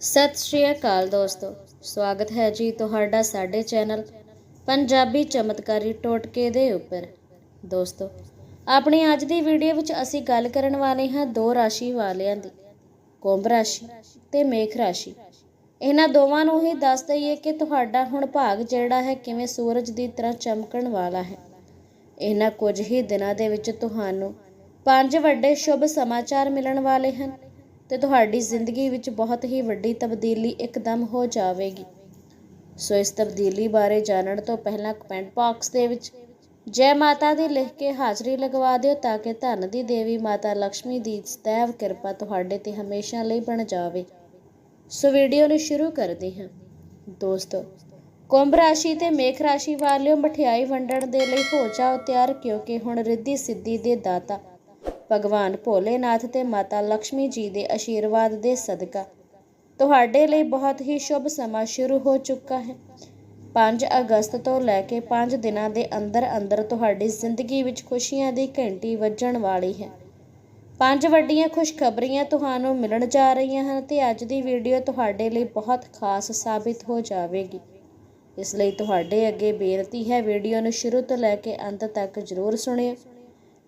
ਸਤਿ ਸ਼੍ਰੀ ਅਕਾਲ ਦੋਸਤੋ, ਸਵਾਗਤ ਹੈ ਜੀ ਤੁਹਾਡਾ ਸਾਡੇ ਚੈਨਲ ਪੰਜਾਬੀ ਚਮਤਕਾਰੀ ਟੋਟਕੇ ਦੇ ਉੱਪਰ। ਦੋਸਤੋ, ਆਪਣੀ ਅੱਜ ਦੀ ਵੀਡੀਓ ਵਿੱਚ ਅਸੀਂ ਗੱਲ ਕਰਨ ਵਾਲੇ ਹਾਂ ਦੋ ਰਾਸ਼ੀ ਵਾਲਿਆਂ ਦੀ, ਕੁੰਭ ਰਾਸ਼ੀ ਤੇ ਮੇਖ ਰਾਸ਼ੀ। ਇਹਨਾਂ ਦੋਵਾਂ ਨੂੰ ਹੀ ਦੱਸ ਦਈਏ ਕਿ ਤੁਹਾਡਾ ਹੁਣ ਭਾਗ ਜਿਹੜਾ ਹੈ ਕਿਵੇਂ ਸੂਰਜ ਦੀ ਤਰ੍ਹਾਂ ਚਮਕਣ ਵਾਲਾ ਹੈ। ਇਹਨਾਂ ਕੁਝ ਹੀ ਦਿਨਾਂ ਦੇ ਵਿੱਚ ਤੁਹਾਨੂੰ ਪੰਜ ਵੱਡੇ ਸ਼ੁਭ ਸਮਾਚਾਰ ਮਿਲਣ ਵਾਲੇ ਹਨ। ਤੇ ਤੁਹਾਡੀ ਜ਼ਿੰਦਗੀ ਵਿੱਚ ਬਹੁਤ ਹੀ ਵੱਡੀ ਤਬਦੀਲੀ ਇੱਕਦਮ ਹੋ ਜਾਵੇਗੀ। ਸੋ ਇਸ ਤਬਦੀਲੀ ਬਾਰੇ ਜਾਣਨ ਤੋਂ ਪਹਿਲਾਂ ਕਮੈਂਟ ਬਾਕਸ ਦੇ ਵਿੱਚ ਜੈ ਮਾਤਾ ਦੀ ਲਿਖ ਕੇ ਹਾਜ਼ਰੀ ਲਗਵਾ ਦਿਓ ਤਾਂ ਕਿ ਧਨ ਦੀ ਦੇਵੀ ਮਾਤਾ ਲక్ష్ਮੀ ਦੀ ਸਤੈਵ ਕਿਰਪਾ ਤੁਹਾਡੇ ਤੇ ਹਮੇਸ਼ਾ ਲਈ ਬਣ ਜਾਵੇ। ਸੋ ਵੀਡੀਓ ਨੂੰ ਸ਼ੁਰੂ ਕਰਦੇ ਹਾਂ। ਦੋਸਤੋ, ਕੁੰਭ ਰਾਸ਼ੀ ਤੇ ਮੇਖ ਰਾਸ਼ੀ ਵਾਲਿਓ ਮਠਿਆਈ ਵੰਡਣ ਦੇ ਲਈ ਹੋ ਜਾਓ ਤਿਆਰ ਕਿਉਂਕਿ ਹੁਣ ਰਿੱਧੀ ਸਿੱਧੀ ਦੇ ਦਾਤਾ ਭਗਵਾਨ ਭੋਲੇਨਾਥ ਤੇ ਮਾਤਾ ਲక్ష్ਮੀ ਜੀ ਦੇ ਆਸ਼ੀਰਵਾਦ ਦੇ ਸਦਕਾ। ਤੁਹਾਡੇ ਲਈ ਬਹੁਤ ਹੀ ਸ਼ੁਭ ਸਮਾਂ ਸ਼ੁਰੂ ਹੋ ਚੁੱਕਾ ਹੈ। 5 ਅਗਸਤ ਤੋਂ ਲੈ ਕੇ 5 ਦਿਨਾਂ ਦੇ ਅੰਦਰ ਅੰਦਰ ਤੁਹਾਡੀ ਜ਼ਿੰਦਗੀ ਵਿੱਚ ਖੁਸ਼ੀਆਂ ਦੀ ਘੰਟੀ ਵੱਜਣ ਵਾਲੀ ਹੈ। ਪੰਜ ਵੱਡੀਆਂ ਖੁਸ਼ਖਬਰੀਆਂ ਤੁਹਾਨੂੰ ਮਿਲਣ ਜਾ ਰਹੀਆਂ ਹਨ ਤੇ ਅੱਜ ਦੀ ਵੀਡੀਓ ਤੁਹਾਡੇ ਲਈ ਬਹੁਤ ਖਾਸ ਸਾਬਿਤ ਹੋ ਜਾਵੇਗੀ। ਇਸ ਲਈ ਤੁਹਾਡੇ ਅੱਗੇ ਬੇਨਤੀ ਹੈ, ਵੀਡੀਓ ਨੂੰ ਸ਼ੁਰੂ ਤੋਂ ਲੈ ਕੇ ਅੰਤ ਤੱਕ ਜ਼ਰੂਰ ਸੁਣਿਓ।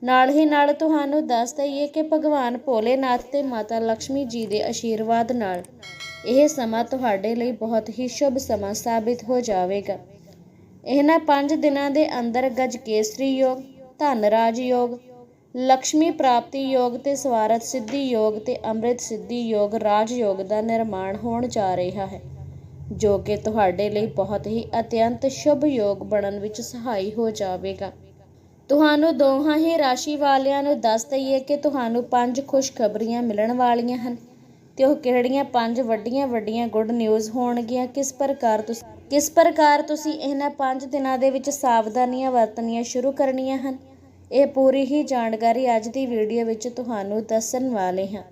ਨਾਲ ਹੀ ਨਾਲ ਤੁਹਾਨੂੰ ਦੱਸ ਦਈਏ ਕਿ ਭਗਵਾਨ ਭੋਲੇਨਾਥ ਤੇ ਮਾਤਾ ਲక్ష్ਮੀ ਜੀ ਦੇ ਆਸ਼ੀਰਵਾਦ ਨਾਲ ਇਹ ਸਮਾਂ ਤੁਹਾਡੇ ਲਈ ਬਹੁਤ ਹੀ ਸ਼ੁਭ ਸਮਾਂ ਸਾਬਿਤ ਹੋ ਜਾਵੇਗਾ। ਇਹਨਾਂ ਪੰਜ ਦਿਨਾਂ ਦੇ ਅੰਦਰ ਗਜ ਕੇਸਰੀ ਯੋਗ ਧਨ ਰਾਜ ਯੋਗ ਲక్ష్ਮੀ ਪ੍ਰਾਪਤੀ ਯੋਗ ਤੇ ਸਵਾਰਥ ਸਿੱਧੀ ਯੋਗ ਤੇ ਅੰਮ੍ਰਿਤ ਸਿੱਧੀ ਯੋਗ ਰਾਜ ਯੋਗ ਦਾ ਨਿਰਮਾਣ ਹੋਣ ਜਾ ਰਿਹਾ ਹੈ, ਜੋ ਕਿ ਤੁਹਾਡੇ ਲਈ ਬਹੁਤ ਹੀ ਅਤਿਅੰਤ ਸ਼ੁਭ ਯੋਗ ਬਣਨ ਵਿੱਚ ਸਹਾਈ ਹੋ ਜਾਵੇਗਾ। ਤੁਹਾਨੂੰ ਦੋਹਾਂ ਹੀ ਰਾਸ਼ੀ ਵਾਲਿਆਂ ਨੂੰ ਦੱਸ ਦਈਏ ਕਿ ਤੁਹਾਨੂੰ ਪੰਜ ਖੁਸ਼ਖਬਰੀਆਂ ਮਿਲਣ ਵਾਲੀਆਂ ਹਨ ਤੇ ਉਹ ਕਿਹੜੀਆਂ ਪੰਜ ਵੱਡੀਆਂ ਵੱਡੀਆਂ ਗੁੱਡ ਨਿਊਜ਼ ਹੋਣਗੀਆਂ? ਕਿਸ ਪ੍ਰਕਾਰ ਤੁਸੀਂ, ਕਿਸ ਪ੍ਰਕਾਰ ਤੁਸੀਂ ਇਹਨਾਂ ਪੰਜ ਦਿਨਾਂ ਦੇ ਵਿੱਚ ਸਾਵਧਾਨੀਆਂ ਵਰਤਣੀਆਂ ਸ਼ੁਰੂ ਕਰਨੀਆਂ ਹਨ? ਇਹ ਪੂਰੀ ਹੀ ਜਾਣਕਾਰੀ ਅੱਜ ਦੀ ਵੀਡੀਓ ਵਿੱਚ ਤੁਹਾਨੂੰ ਦੱਸਣ ਵਾਲੇ ਹਾਂ।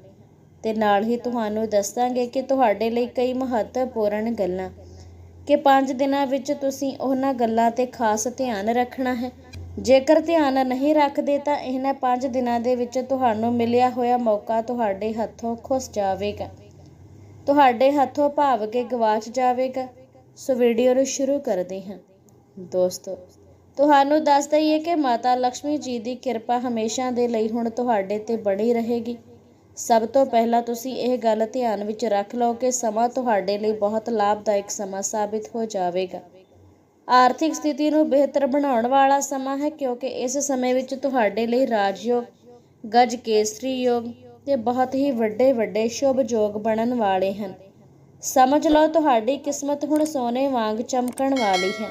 ਤੇ ਨਾਲ ਹੀ ਤੁਹਾਨੂੰ ਦੱਸਾਂਗੇ ਕਿ ਤੁਹਾਡੇ ਲਈ ਕਈ ਮਹੱਤਵਪੂਰਨ ਗੱਲਾਂ। ਕਿ ਪੰਜ ਦਿਨਾਂ ਵਿੱਚ ਤੁਸੀਂ ਉਹਨਾਂ ਗੱਲਾਂ ਤੇ ਖਾਸ ਧਿਆਨ ਰੱਖਣਾ ਹੈ। ਜੇਕਰ ਧਿਆਨ ਨਹੀਂ ਰੱਖਦੇ ਤਾਂ ਇਹਨਾਂ 5 ਦਿਨਾਂ ਦੇ ਵਿੱਚ ਤੁਹਾਨੂੰ ਮਿਲਿਆ ਹੋਇਆ ਮੌਕਾ ਤੁਹਾਡੇ ਹੱਥੋਂ ਖੁੱਸ ਜਾਵੇਗਾ। ਤੁਹਾਡੇ ਹੱਥੋਂ ਭਾਵ ਕੇ ਗਵਾਚ ਜਾਵੇਗਾ। ਸੋ ਵੀਡੀਓ ਨੂੰ ਸ਼ੁਰੂ ਕਰਦੇ ਹਾਂ। ਦੋਸਤੋ, ਤੁਹਾਨੂੰ ਦੱਸ ਦਈਏ ਕਿ ਮਾਤਾ ਲక్ష్ਮੀ ਜੀ ਦੀ ਕਿਰਪਾ ਹਮੇਸ਼ਾ ਦੇ ਲਈ ਹੁਣ ਤੁਹਾਡੇ ਤੇ ਬਣੀ ਰਹੇਗੀ। ਸਭ ਤੋਂ ਪਹਿਲਾਂ ਤੁਸੀਂ ਇਹ ਗੱਲ ਧਿਆਨ ਵਿੱਚ ਰੱਖ ਲਓ ਕਿ ਸਮਾਂ ਤੁਹਾਡੇ ਲਈ ਬਹੁਤ ਲਾਭਦਾਇਕ ਸਮਾਂ ਸਾਬਿਤ ਹੋ ਜਾਵੇਗਾ। ਆਰਥਿਕ ਸਥਿਤੀ ਨੂੰ ਬਿਹਤਰ ਬਣਾਉਣ ਵਾਲਾ ਸਮਾਂ ਹੈ ਕਿਉਂਕਿ ਇਸ ਸਮੇਂ ਵਿੱਚ ਤੁਹਾਡੇ ਲਈ ਰਾਜਯੋਗ, ਗਜ ਕੇਸਰੀ ਯੋਗ ਤੇ ਬਹੁਤ ਹੀ ਵੱਡੇ ਵੱਡੇ ਸ਼ੁਭ ਯੋਗ ਬਣਨ ਵਾਲੇ ਹਨ। ਸਮਝ ਲਓ ਤੁਹਾਡੀ ਕਿਸਮਤ ਹੁਣ ਸੋਨੇ ਵਾਂਗ ਚਮਕਣ ਵਾਲੀ ਹੈ।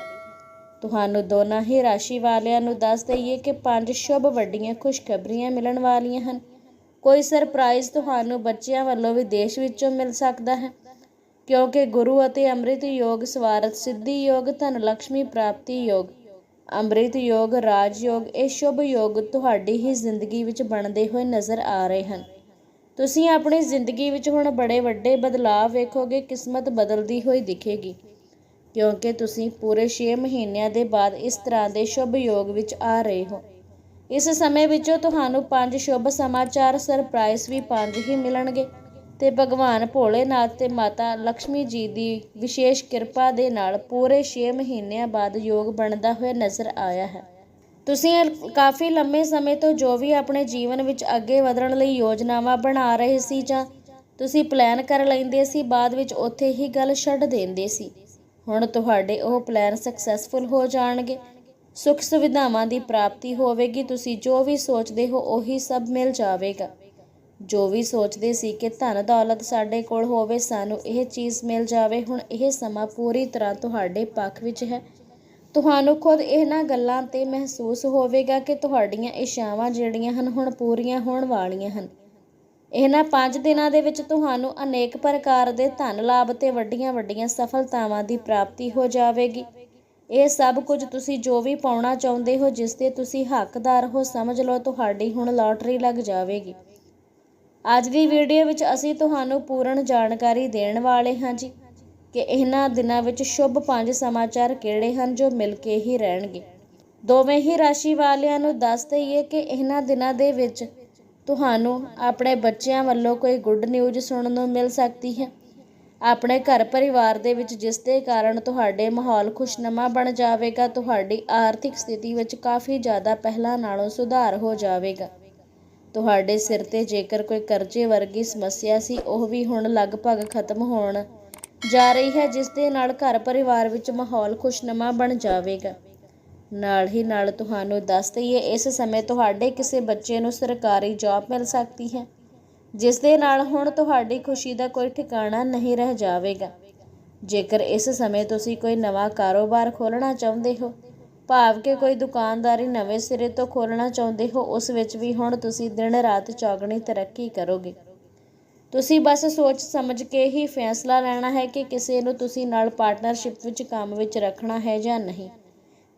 ਤੁਹਾਨੂੰ ਦੋਨਾਂ ਹੀ ਰਾਸ਼ੀ ਵਾਲਿਆਂ ਨੂੰ ਦੱਸ ਦਈਏ ਕਿ ਪੰਜ ਸ਼ੁਭ ਵੱਡੀਆਂ ਖੁਸ਼ਖਬਰੀਆਂ ਮਿਲਣ ਵਾਲੀਆਂ ਹਨ। ਕੋਈ ਸਰਪ੍ਰਾਈਜ਼ ਤੁਹਾਨੂੰ ਬੱਚਿਆਂ ਵੱਲੋਂ ਵਿਦੇਸ਼ ਵਿੱਚੋਂ ਮਿਲ ਸਕਦਾ ਹੈ। ਕਿਉਂਕਿ ਗੁਰੂ ਅਤੇ ਅੰਮ੍ਰਿਤ ਯੋਗ ਸਵਾਰਥ, ਸਿੱਧੀ ਯੋਗ, ਧਨ ਲక్ష్ਮੀ ਪ੍ਰਾਪਤੀ ਯੋਗ, ਅੰਮ੍ਰਿਤ ਯੋਗ, ਰਾਜ ਯੋਗ, ਇਹ ਸ਼ੁਭ ਯੋਗ ਤੁਹਾਡੀ ਹੀ ਜ਼ਿੰਦਗੀ ਵਿੱਚ ਬਣਦੇ ਹੋਏ ਨਜ਼ਰ ਆ ਰਹੇ ਹਨ। ਤੁਸੀਂ ਆਪਣੀ ਜ਼ਿੰਦਗੀ ਵਿੱਚ ਹੁਣ ਬੜੇ ਵੱਡੇ ਬਦਲਾਅ ਵੇਖੋਗੇ, ਕਿਸਮਤ ਬਦਲਦੀ ਹੋਈ ਦਿਖੇਗੀ। ਕਿਉਂਕਿ ਤੁਸੀਂ ਪੂਰੇ 6 ਮਹੀਨਿਆਂ ਦੇ ਬਾਅਦ ਇਸ ਤਰ੍ਹਾਂ ਦੇ ਸ਼ੁਭ ਯੋਗ ਵਿੱਚ ਆ ਰਹੇ ਹੋ। ਇਸ ਸਮੇਂ ਵਿੱਚੋਂ ਤੁਹਾਨੂੰ ਪੰਜ ਸ਼ੁਭ ਸਮਾਚਾਰ, ਸਰਪ੍ਰਾਈਜ਼ ਵੀ ਪੰਜ ਹੀ ਮਿਲਣਗੇ। ਅਤੇ ਭਗਵਾਨ ਭੋਲੇਨਾਥ ਅਤੇ ਮਾਤਾ ਲਕਸ਼ਮੀ ਜੀ ਦੀ ਵਿਸ਼ੇਸ਼ ਕਿਰਪਾ ਦੇ ਨਾਲ ਪੂਰੇ ਛੇ ਮਹੀਨਿਆਂ ਬਾਅਦ ਯੋਗ ਬਣਦਾ ਹੋਇਆ ਨਜ਼ਰ ਆਇਆ ਹੈ। ਤੁਸੀਂ ਕਾਫੀ ਲੰਮੇ ਸਮੇਂ ਤੋਂ ਜੋ ਵੀ ਆਪਣੇ ਜੀਵਨ ਵਿੱਚ ਅੱਗੇ ਵਧਣ ਲਈ ਯੋਜਨਾਵਾਂ ਬਣਾ ਰਹੇ ਸੀ ਜਾਂ ਤੁਸੀਂ ਪਲਾਨ ਕਰ ਲੈਂਦੇ ਸੀ, ਬਾਅਦ ਵਿੱਚ ਉੱਥੇ ਹੀ ਗੱਲ ਛੱਡ ਦਿੰਦੇ ਸੀ। ਹੁਣ ਤੁਹਾਡੇ ਉਹ ਪਲਾਨ ਸਕਸੈਸਫੁਲ ਹੋ ਜਾਣਗੇ। ਸੁੱਖ ਸੁਵਿਧਾਵਾਂ ਦੀ ਪ੍ਰਾਪਤੀ ਹੋਵੇਗੀ, ਤੁਸੀਂ ਜੋ ਵੀ ਸੋਚਦੇ ਹੋ ਉਹੀ ਸਭ ਮਿਲ ਜਾਵੇਗਾ। ਜੋ ਵੀ ਸੋਚਦੇ ਸੀ ਕਿ ਧਨ ਦੌਲਤ ਸਾਡੇ ਕੋਲ ਹੋਵੇ, ਸਾਨੂੰ ਇਹ ਚੀਜ਼ ਮਿਲ ਜਾਵੇ। ਹੁਣ ਇਹ ਸਮਾਂ ਪੂਰੀ ਤਰ੍ਹਾਂ ਤੁਹਾਡੇ ਪੱਖ ਵਿੱਚ ਹੈ। ਤੁਹਾਨੂੰ ਖੁਦ ਇਹਨਾਂ ਗੱਲਾਂ ਤੇ ਮਹਿਸੂਸ ਹੋਵੇਗਾ ਕਿ ਤੁਹਾਡੀਆਂ ਇਸ਼ਾਵਾਂ ਜਿਹੜੀਆਂ ਹਨ, ਹੁਣ ਪੂਰੀਆਂ ਹੋਣ ਵਾਲੀਆਂ ਹਨ। ਇਹਨਾਂ 5 ਦਿਨਾਂ ਦੇ ਵਿੱਚ ਤੁਹਾਨੂੰ ਅਨੇਕ ਪ੍ਰਕਾਰ ਦੇ ਧਨ ਲਾਭ ਤੇ ਵੱਡੀਆਂ ਵੱਡੀਆਂ ਸਫਲਤਾਵਾਂ ਦੀ ਪ੍ਰਾਪਤੀ ਹੋ ਜਾਵੇਗੀ। ਇਹ ਸਭ ਕੁਝ ਤੁਸੀਂ ਜੋ ਵੀ ਪਾਉਣਾ ਚਾਹੁੰਦੇ ਹੋ, ਜਿਸ 'ਤੇ ਤੁਸੀਂ ਹੱਕਦਾਰ ਹੋ, ਸਮਝ ਲਓ, ਤੁਹਾਡੀ ਹੁਣ ਲਾਟਰੀ ਲੱਗ ਜਾਵੇਗੀ। ਅੱਜ ਦੀ ਵੀਡੀਓ ਵਿੱਚ ਅਸੀਂ ਤੁਹਾਨੂੰ ਪੂਰਨ ਜਾਣਕਾਰੀ ਦੇਣ ਵਾਲੇ ਹਾਂ ਜੀ ਕਿ ਇਹਨਾਂ ਦਿਨਾਂ ਵਿੱਚ ਸ਼ੁਭ ਪੰਜ ਸਮਾਚਾਰ ਕਿਹੜੇ ਹਨ ਜੋ ਮਿਲ ਕੇ ਹੀ ਰਹਿਣਗੇ। ਦੋਵੇਂ ਹੀ ਰਾਸ਼ੀ ਵਾਲਿਆਂ ਨੂੰ ਦੱਸ ਦਈਏ ਕਿ ਇਹਨਾਂ ਦਿਨਾਂ ਦੇ ਵਿੱਚ ਤੁਹਾਨੂੰ ਆਪਣੇ ਬੱਚਿਆਂ ਵੱਲੋਂ ਕੋਈ ਗੁੱਡ ਨਿਊਜ਼ ਸੁਣਨ ਨੂੰ ਮਿਲ ਸਕਦੀ ਹੈ। ਆਪਣੇ ਘਰ ਪਰਿਵਾਰ ਦੇ ਵਿੱਚ ਜਿਸ ਦੇ ਕਾਰਨ ਤੁਹਾਡੇ ਮਾਹੌਲ ਖੁਸ਼ਨੁਮਾ ਬਣ ਜਾਵੇਗਾ, ਤੁਹਾਡੀ ਆਰਥਿਕ ਸਥਿਤੀ ਵਿੱਚ ਕਾਫੀ ਜ਼ਿਆਦਾ ਪਹਿਲਾਂ ਨਾਲੋਂ ਸੁਧਾਰ ਹੋ ਜਾਵੇਗਾ। ਤੁਹਾਡੇ ਸਿਰ ਤੇ ਜੇਕਰ ਕੋਈ ਕਰਜ਼ੇ ਵਰਗੀ ਸਮੱਸਿਆ ਸੀ, ਉਹ ਵੀ ਹੁਣ ਲਗਭਗ ਖਤਮ ਹੋਣ ਜਾ ਰਹੀ ਹੈ, ਜਿਸ ਦੇ ਨਾਲ ਘਰ ਪਰਿਵਾਰ ਵਿੱਚ ਮਾਹੌਲ ਖੁਸ਼ਨੁਮਾ ਬਣ ਜਾਵੇਗਾ। ਨਾਲ ਹੀ ਨਾਲ ਤੁਹਾਨੂੰ ਦੱਸ ਦਈਏ, ਇਸ ਸਮੇਂ ਤੁਹਾਡੇ ਕਿਸੇ ਬੱਚੇ ਨੂੰ ਸਰਕਾਰੀ ਜੌਬ ਮਿਲ ਸਕਦੀ ਹੈ, ਜਿਸ ਦੇ ਨਾਲ ਹੁਣ ਤੁਹਾਡੀ ਖੁਸ਼ੀ ਦਾ ਕੋਈ ਠਿਕਾਣਾ ਨਹੀਂ ਰਹਿ ਜਾਵੇਗਾ। ਜੇਕਰ ਇਸ ਸਮੇਂ ਤੁਸੀਂ ਕੋਈ ਨਵਾਂ ਕਾਰੋਬਾਰ ਖੋਲ੍ਹਣਾ ਚਾਹੁੰਦੇ ਹੋ ਭਾਵ ਕਿ ਕੋਈ ਦੁਕਾਨਦਾਰੀ ਨਵੇਂ ਸਿਰੇ ਤੋਂ ਖੋਲ੍ਹਣਾ ਚਾਹੁੰਦੇ ਹੋ, ਉਸ ਵਿੱਚ ਵੀ ਹੁਣ ਤੁਸੀਂ ਦਿਨ ਰਾਤ ਚੌਗਣੀ ਤਰੱਕੀ ਕਰੋਗੇ। ਤੁਸੀਂ ਬਸ ਸੋਚ ਸਮਝ ਕੇ ਹੀ ਫੈਸਲਾ ਲੈਣਾ ਹੈ ਕਿ ਕਿਸੇ ਨੂੰ ਤੁਸੀਂ ਨਾਲ ਪਾਰਟਨਰਸ਼ਿਪ ਵਿੱਚ ਕੰਮ ਵਿੱਚ ਰੱਖਣਾ ਹੈ ਜਾਂ ਨਹੀਂ।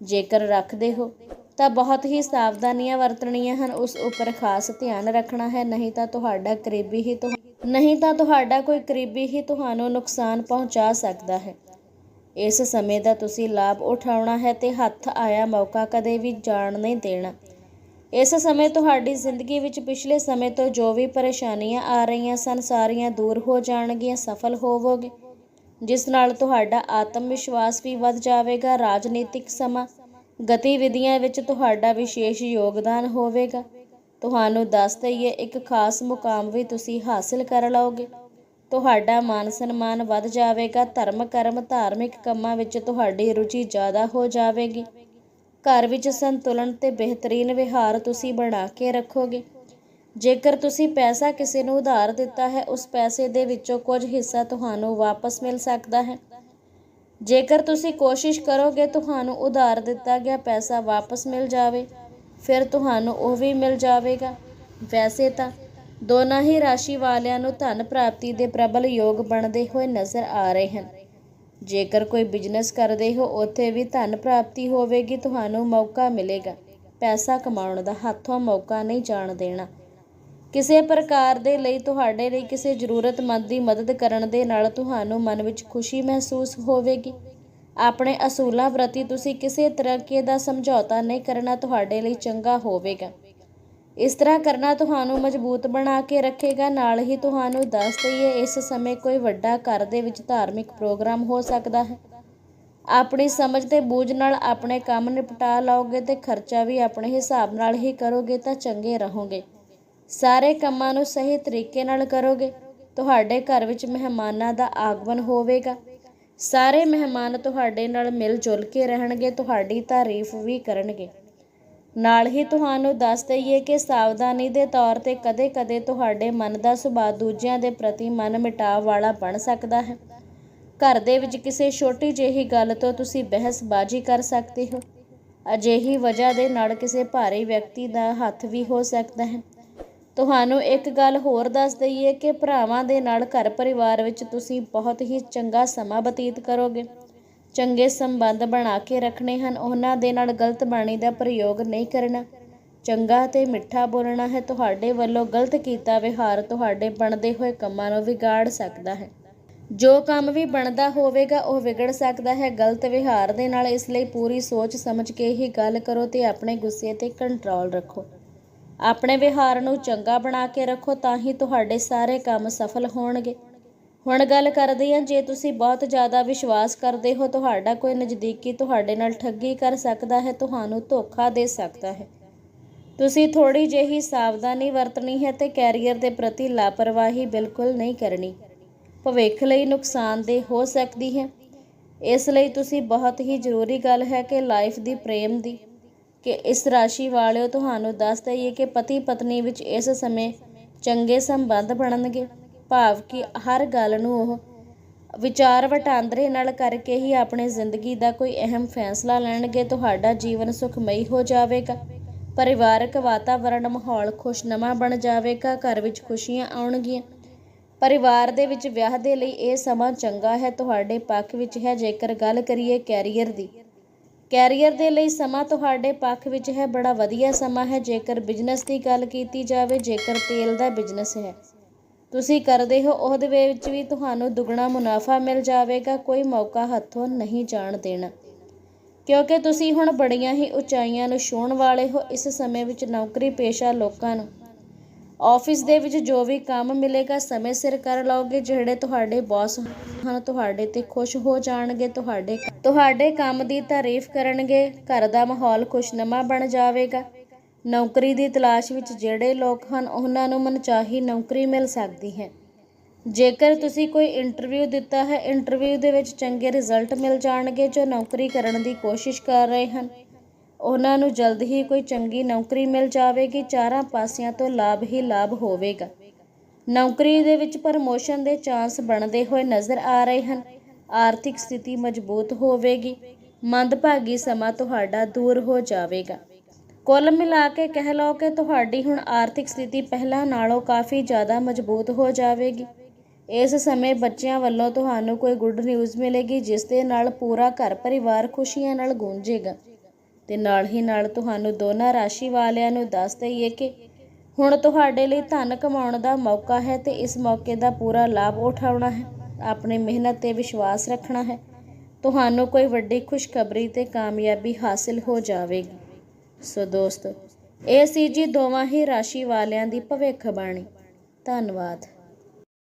ਜੇਕਰ ਰੱਖਦੇ ਹੋ, ਤਾਂ ਬਹੁਤ ਹੀ ਸਾਵਧਾਨੀਆਂ ਵਰਤਣੀਆਂ ਹਨ, ਉਸ ਉੱਪਰ ਖਾਸ ਧਿਆਨ ਰੱਖਣਾ ਹੈ, ਨਹੀਂ ਤਾਂ ਤੁਹਾਡਾ ਕਰੀਬੀ ਹੀ ਤੁਹਾ ਨਹੀਂ ਤਾਂ ਤੁਹਾਡਾ ਕੋਈ ਕਰੀਬੀ ਹੀ ਤੁਹਾਨੂੰ ਨੁਕਸਾਨ ਪਹੁੰਚਾ ਸਕਦਾ ਹੈ। ਇਸ ਸਮੇਂ ਦਾ ਤੁਸੀਂ ਲਾਭ ਉਠਾਉਣਾ ਹੈ ਤੇ ਹੱਥ ਆਇਆ ਮੌਕਾ ਕਦੇ ਵੀ ਜਾਣ ਨਹੀਂ ਦੇਣਾ। ਇਸ ਸਮੇਂ ਤੁਹਾਡੀ ਜ਼ਿੰਦਗੀ ਵਿੱਚ ਪਿਛਲੇ ਸਮੇਂ ਤੋਂ ਜੋ ਵੀ ਪਰੇਸ਼ਾਨੀਆਂ ਆ ਰਹੀਆਂ ਸਨ, ਸਾਰੀਆਂ ਦੂਰ ਹੋ ਜਾਣਗੀਆਂ, ਸਫਲ ਹੋਵੋਗੇ। ਜਿਸ ਨਾਲ ਤੁਹਾਡਾ ਆਤਮ ਵਿਸ਼ਵਾਸ ਵੀ ਵੱਧ ਜਾਵੇਗਾ, ਰਾਜਨੀਤਿਕ ਸਮਾਂ, ਗਤੀਵਿਧੀਆਂ ਵਿੱਚ ਤੁਹਾਡਾ ਵਿਸ਼ੇਸ਼ ਯੋਗਦਾਨ ਹੋਵੇਗਾ। ਤੁਹਾਨੂੰ ਦੱਸ ਦਈਏ, ਇੱਕ ਖਾਸ ਮੁਕਾਮ ਵੀ ਤੁਸੀਂ ਹਾਸਲ ਕਰ ਲਓਗੇ। ਤੁਹਾਡਾ ਮਾਨ ਸਨਮਾਨ ਵੱਧ ਜਾਵੇਗਾ, ਧਰਮ, ਕਰਮ, ਧਾਰਮਿਕ ਕੰਮਾਂ ਵਿੱਚ ਤੁਹਾਡੀ ਰੁਚੀ ਜ਼ਿਆਦਾ ਹੋ ਜਾਵੇਗੀ। ਘਰ ਵਿੱਚ ਸੰਤੁਲਨ ਤੇ ਬਿਹਤਰੀਨ ਵਿਹਾਰ ਤੁਸੀਂ ਬਣਾ ਕੇ ਰੱਖੋਗੇ। ਜੇਕਰ ਤੁਸੀਂ ਪੈਸਾ ਕਿਸੇ ਨੂੰ ਉਧਾਰ ਦਿੱਤਾ ਹੈ, ਉਸ ਪੈਸੇ ਦੇ ਵਿੱਚੋਂ ਕੁਝ ਹਿੱਸਾ ਤੁਹਾਨੂੰ ਵਾਪਸ ਮਿਲ ਸਕਦਾ ਹੈ। ਜੇਕਰ ਤੁਸੀਂ ਕੋਸ਼ਿਸ਼ ਕਰੋਗੇ ਤੁਹਾਨੂੰ ਉਧਾਰ ਦਿੱਤਾ ਗਿਆ ਪੈਸਾ ਵਾਪਸ ਮਿਲ ਜਾਵੇ, ਫਿਰ ਤੁਹਾਨੂੰ ਉਹ ਵੀ ਮਿਲ ਜਾਵੇਗਾ। ਵੈਸੇ ਤਾਂ ਦੋਨਾਂ ਹੀ ਰਾਸ਼ੀ ਵਾਲਿਆਂ ਨੂੰ ਧਨ ਪ੍ਰਾਪਤੀ ਦੇ ਪ੍ਰਬਲ ਯੋਗ ਬਣਦੇ ਹੋਏ ਨਜ਼ਰ ਆ ਰਹੇ ਹਨ। ਜੇਕਰ ਕੋਈ ਬਿਜ਼ਨਸ ਕਰਦੇ ਹੋ, ਉੱਥੇ ਵੀ ਧਨ ਪ੍ਰਾਪਤੀ ਹੋਵੇਗੀ, ਤੁਹਾਨੂੰ ਮੌਕਾ ਮਿਲੇਗਾ। ਪੈਸਾ ਕਮਾਉਣ ਦਾ ਹੱਥੋਂ ਮੌਕਾ ਨਹੀਂ ਜਾਣ ਦੇਣਾ। ਕਿਸੇ ਪ੍ਰਕਾਰ ਦੇ ਲਈ ਤੁਹਾਡੇ ਲਈ ਕਿਸੇ ਜ਼ਰੂਰਤਮੰਦ ਦੀ ਮਦਦ ਕਰਨ ਦੇ ਨਾਲ ਤੁਹਾਨੂੰ ਮਨ ਵਿੱਚ ਖੁਸ਼ੀ ਮਹਿਸੂਸ ਹੋਵੇਗੀ। ਆਪਣੇ ਅਸੂਲਾਂ ਪ੍ਰਤੀ ਤੁਸੀਂ ਕਿਸੇ ਤਰ੍ਹਾਂ ਦਾ ਸਮਝੌਤਾ ਨਹੀਂ ਕਰਨਾ ਤੁਹਾਡੇ ਲਈ ਚੰਗਾ ਹੋਵੇਗਾ। ਇਸ ਤਰ੍ਹਾਂ ਕਰਨਾ ਤੁਹਾਨੂੰ ਮਜ਼ਬੂਤ ਬਣਾ ਕੇ ਰੱਖੇਗਾ। ਨਾਲ ਹੀ ਤੁਹਾਨੂੰ ਦੱਸ ਦਈਏ, ਇਸ ਸਮੇਂ ਕੋਈ ਵੱਡਾ ਘਰ ਦੇ ਵਿੱਚ ਧਾਰਮਿਕ ਪ੍ਰੋਗਰਾਮ ਹੋ ਸਕਦਾ ਹੈ। ਆਪਣੀ ਸਮਝ ਤੇ ਬੂਝ ਨਾਲ ਆਪਣੇ ਕੰਮ ਨਿਪਟਾ ਲਓਗੇ ਤੇ ਖਰਚਾ ਵੀ ਆਪਣੇ ਹਿਸਾਬ ਨਾਲ ਹੀ ਕਰੋਗੇ ਤਾਂ ਚੰਗੇ ਰਹੋਗੇ। ਸਾਰੇ ਕੰਮਾਂ ਨੂੰ ਸਹੀ ਤਰੀਕੇ ਨਾਲ ਕਰੋਗੇ। ਤੁਹਾਡੇ ਘਰ ਵਿੱਚ ਮਹਿਮਾਨਾਂ ਦਾ ਆਗਮਨ ਹੋਵੇਗਾ। ਸਾਰੇ ਮਹਿਮਾਨ ਤੁਹਾਡੇ ਨਾਲ ਮਿਲ ਜੁਲ ਕੇ ਰਹਿਣਗੇ। ਤੁਹਾਡੀ ਤਾਰੀਫ ਵੀ ਕਰਨਗੇ। ਨਾਲ ਹੀ ਤੁਹਾਨੂੰ ਦੱਸ ਦਈਏ ਕਿ ਸਾਵਧਾਨੀ ਦੇ ਤੌਰ ਤੇ ਕਦੇ-ਕਦੇ ਤੁਹਾਡੇ ਮਨ ਦਾ ਸੁਭਾਅ ਦੂਜਿਆਂ ਦੇ ਪ੍ਰਤੀ ਮਨ ਮਿਟਾਵ ਵਾਲਾ ਬਣ ਸਕਦਾ ਹੈ। ਘਰ ਦੇ ਵਿੱਚ ਕਿਸੇ ਛੋਟੀ ਜਿਹੀ ਗੱਲ ਤੋਂ ਤੁਸੀਂ ਬਹਿਸਬਾਜ਼ੀ ਕਰ ਸਕਦੇ ਹੋ। ਅਜਿਹੀ ਵਜ੍ਹਾ ਦੇ ਨਾਲ ਕਿਸੇ ਭਾਰੀ ਵਿਅਕਤੀ ਦਾ ਹੱਥ ਵੀ ਹੋ ਸਕਦਾ ਹੈ। ਤੁਹਾਨੂੰ ਇੱਕ ਗੱਲ ਹੋਰ ਦੱਸ ਦਈਏ ਕਿ ਭਰਾਵਾਂ ਦੇ ਨਾਲ ਘਰ ਪਰਿਵਾਰ ਵਿੱਚ ਤੁਸੀਂ ਬਹੁਤ ਹੀ ਚੰਗਾ ਸਮਾਂ ਬਤੀਤ ਕਰੋਗੇ। ਚੰਗੇ ਸੰਬੰਧ ਬਣਾ ਕੇ ਰੱਖਣੇ ਹਨ, ਉਹਨਾਂ ਦੇ ਨਾਲ ਗਲਤ ਬਾਣੀ ਦਾ ਪ੍ਰਯੋਗ ਨਹੀਂ ਕਰਨਾ। ਚੰਗਾ ਤੇ ਮਿੱਠਾ ਬੋਲਣਾ ਹੈ, ਤੁਹਾਡੇ ਵੱਲੋਂ ਗਲਤ ਕੀਤਾ ਵਿਹਾਰ ਤੁਹਾਡੇ ਬਣਦੇ ਹੋਏ ਕੰਮਾਂ ਨੂੰ ਵਿਗਾੜ ਸਕਦਾ ਹੈ। ਜੋ ਕੰਮ ਵੀ ਬਣਦਾ ਹੋਵੇਗਾ, ਉਹ ਵਿਗੜ ਸਕਦਾ ਹੈ। ਗਲਤ ਵਿਹਾਰ ਦੇ ਨਾਲ ਇਸ ਲਈ ਪੂਰੀ ਸੋਚ ਸਮਝ ਕੇ ਹੀ ਗੱਲ ਕਰੋ ਤੇ ਆਪਣੇ ਗੁੱਸੇ ਤੇ ਕੰਟਰੋਲ ਰੱਖੋ। ਆਪਣੇ ਵਿਹਾਰ ਨੂੰ ਚੰਗਾ ਬਣਾ ਕੇ ਰੱਖੋ, ਤਾਂ ਹੀ ਤੁਹਾਡੇ ਸਾਰੇ ਕੰਮ ਸਫਲ ਹੋਣਗੇ। ਹੁਣ ਗੱਲ ਕਰਦੇ ਹਾਂ, ਜੇ ਤੁਸੀਂ ਬਹੁਤ ਜ਼ਿਆਦਾ ਵਿਸ਼ਵਾਸ ਕਰਦੇ ਹੋ, ਤੁਹਾਡਾ ਕੋਈ ਨਜ਼ਦੀਕੀ ਤੁਹਾਡੇ ਨਾਲ ਠੱਗੀ ਕਰ ਸਕਦਾ ਹੈ, ਤੁਹਾਨੂੰ ਧੋਖਾ ਦੇ ਸਕਦਾ ਹੈ। ਤੁਸੀਂ ਥੋੜੀ ਜਿਹੀ ਸਾਵਧਾਨੀ ਵਰਤਣੀ ਹੈ ਤੇ ਕੈਰੀਅਰ ਦੇ ਪ੍ਰਤੀ ਲਾਪਰਵਾਹੀ ਬਿਲਕੁਲ ਨਹੀਂ ਕਰਨੀ। ਭਵਿੱਖ ਲਈ ਨੁਕਸਾਨਦੇਹ ਹੋ ਸਕਦੀ ਹੈ। ਇਸ ਲਈ ਤੁਸੀਂ ਬਹੁਤ ਹੀ ਜ਼ਰੂਰੀ ਗੱਲ ਹੈ ਕਿ ਲਾਈਫ ਦੀ ਪ੍ਰੇਮ ਦੀ, ਕਿ ਇਸ ਰਾਸ਼ੀ ਵਾਲਿਓ ਤੁਹਾਨੂੰ ਦੱਸ ਦਈਏ ਕਿ ਪਤੀ ਪਤਨੀ ਵਿੱਚ ਇਸ ਸਮੇਂ ਚੰਗੇ ਸੰਬੰਧ ਬਣਨਗੇ। ਭਾਵ ਕਿ ਹਰ ਗੱਲ ਨੂੰ ਉਹ ਵਿਚਾਰ ਵਟਾਂਦਰੇ ਨਾਲ ਕਰਕੇ ਹੀ ਆਪਣੀ ਜ਼ਿੰਦਗੀ ਦਾ ਕੋਈ ਅਹਿਮ ਫੈਸਲਾ ਲੈਣਗੇ, ਤੁਹਾਡਾ ਜੀਵਨ ਸੁਖਮਈ ਹੋ ਜਾਵੇਗਾ। ਪਰਿਵਾਰਕ ਵਾਤਾਵਰਣ, ਮਾਹੌਲ ਖੁਸ਼ਨਮਾ ਬਣ ਜਾਵੇਗਾ, ਘਰ ਵਿੱਚ ਖੁਸ਼ੀਆਂ ਆਉਣਗੀਆਂ। ਪਰਿਵਾਰ ਦੇ ਵਿੱਚ ਵਿਆਹ ਦੇ ਲਈ ਇਹ ਸਮਾਂ ਚੰਗਾ ਹੈ, ਤੁਹਾਡੇ ਪੱਖ ਵਿੱਚ ਹੈ, ਜੇਕਰ ਗੱਲ ਕਰੀਏ ਕੈਰੀਅਰ ਦੀ। ਕੈਰੀਅਰ ਦੇ ਲਈ ਸਮਾਂ ਤੁਹਾਡੇ ਪੱਖ ਵਿੱਚ ਹੈ, ਬੜਾ ਵਧੀਆ ਸਮਾਂ ਹੈ, ਜੇਕਰ ਬਿਜ਼ਨਸ ਦੀ ਗੱਲ ਕੀਤੀ ਜਾਵੇ, ਜੇਕਰ ਤੇਲ ਦਾ ਬਿਜ਼ਨਸ ਹੈ। ਤੁਸੀਂ ਕਰਦੇ ਹੋ, ਉਹਦੇ ਵਿੱਚ ਵੀ ਤੁਹਾਨੂੰ ਦੁੱਗਣਾ ਮੁਨਾਫਾ ਮਿਲ ਜਾਵੇਗਾ, ਕੋਈ ਮੌਕਾ ਹੱਥੋਂ ਨਹੀਂ ਜਾਣ ਦੇਣਾ। ਕਿਉਂਕਿ ਤੁਸੀਂ ਹੁਣ ਬੜੀਆਂ ਹੀ ਉਚਾਈਆਂ ਨੂੰ ਛੂਹਣ ਵਾਲੇ ਹੋ, ਇਸ ਸਮੇਂ ਵਿੱਚ ਨੌਕਰੀ ਪੇਸ਼ਾ ਲੋਕਾਂ ਨੂੰ। ਆਫਿਸ ਦੇ ਵਿੱਚ ਜੋ ਵੀ ਕੰਮ ਮਿਲੇਗਾ, ਸਮੇਂ ਸਿਰ ਕਰ ਲਓਗੇ, ਜਿਹੜੇ ਤੁਹਾਡੇ ਬੌਸ ਹਨ, ਤੁਹਾਡੇ ਤੇ ਖੁਸ਼ ਹੋ ਜਾਣਗੇ, ਤੁਹਾਡੇ ਤੁਹਾਡੇ ਕੰਮ ਦੀ ਤਾਰੀਫ ਕਰਨਗੇ, ਘਰ ਦਾ ਮਾਹੌਲ ਖੁਸ਼ਨਮਾ ਬਣ ਜਾਵੇਗਾ। ਨੌਕਰੀ ਦੀ ਤਲਾਸ਼ ਵਿੱਚ ਜਿਹੜੇ ਲੋਕ ਹਨ, ਉਹਨਾਂ ਨੂੰ ਮਨਚਾਹੀ ਨੌਕਰੀ ਮਿਲ ਸਕਦੀ ਹੈ। ਜੇਕਰ ਤੁਸੀਂ ਕੋਈ ਇੰਟਰਵਿਊ ਦਿੱਤਾ ਹੈ ਇੰਟਰਵਿਊ ਦੇ ਵਿੱਚ ਚੰਗੇ ਰਿਜ਼ਲਟ ਮਿਲ ਜਾਣਗੇ ਜੋ ਨੌਕਰੀ ਕਰਨ ਦੀ ਕੋਸ਼ਿਸ਼ ਕਰ ਰਹੇ ਹਨ। ਉਹਨਾਂ ਨੂੰ ਜਲਦ ਹੀ ਕੋਈ ਚੰਗੀ ਨੌਕਰੀ ਮਿਲ ਜਾਵੇਗੀ, ਚਾਰਾਂ ਪਾਸਿਆਂ ਤੋਂ ਲਾਭ ਹੀ ਲਾਭ ਹੋਵੇਗਾ। ਨੌਕਰੀ ਦੇ ਵਿੱਚ ਪ੍ਰਮੋਸ਼ਨ ਦੇ ਚਾਂਸ ਬਣਦੇ ਹੋਏ ਨਜ਼ਰ ਆ ਰਹੇ ਹਨ। ਆਰਥਿਕ ਸਥਿਤੀ ਮਜ਼ਬੂਤ ਹੋਵੇਗੀ। ਮੰਦਭਾਗੀ ਸਮਾਂ ਤੁਹਾਡਾ ਦੂਰ ਹੋ ਜਾਵੇਗਾ। ਕੁੱਲ ਮਿਲਾ ਕੇ ਕਹਿ ਲਓ ਕਿ ਤੁਹਾਡੀ ਹੁਣ ਆਰਥਿਕ ਸਥਿਤੀ ਪਹਿਲਾਂ ਨਾਲੋਂ ਕਾਫੀ ਜ਼ਿਆਦਾ ਮਜ਼ਬੂਤ ਹੋ ਜਾਵੇਗੀ। ਇਸ ਸਮੇਂ ਬੱਚਿਆਂ ਵੱਲੋਂ ਤੁਹਾਨੂੰ ਕੋਈ ਗੁੱਡ ਨਿਊਜ਼ ਮਿਲੇਗੀ, ਜਿਸ ਦੇ ਨਾਲ ਪੂਰਾ ਘਰ ਪਰਿਵਾਰ ਖੁਸ਼ੀਆਂ ਨਾਲ ਗੂੰਜੇਗਾ। ਤੇ ਨਾਲ ਹੀ ਨਾਲ ਤੁਹਾਨੂੰ ਦੋਨਾਂ ਰਾਸ਼ੀ ਵਾਲਿਆਂ ਨੂੰ ਦੱਸ ਦਈਏ ਕਿ ਹੁਣ ਤੁਹਾਡੇ ਲਈ ਧਨ ਕਮਾਉਣ ਦਾ ਮੌਕਾ ਹੈ ਤੇ ਇਸ ਮੌਕੇ ਦਾ ਪੂਰਾ ਲਾਭ ਉਠਾਉਣਾ ਹੈ। ਆਪਣੀ ਮਿਹਨਤ ਤੇ ਵਿਸ਼ਵਾਸ ਰੱਖਣਾ ਹੈ। ਤੁਹਾਨੂੰ ਕੋਈ ਵੱਡੀ ਖੁਸ਼ਖਬਰੀ ਤੇ ਕਾਮਯਾਬੀ ਹਾਸਿਲ ਹੋ ਜਾਵੇਗੀ। ਸੋ ਦੋਸਤੋ ਇਹ ਸੀ ਜੀ ਦੋਵਾਂ ਹੀ ਰਾਸ਼ੀ ਵਾਲਿਆਂ ਦੀ ਭਵਿੱਖਬਾਣੀ। ਧੰਨਵਾਦ।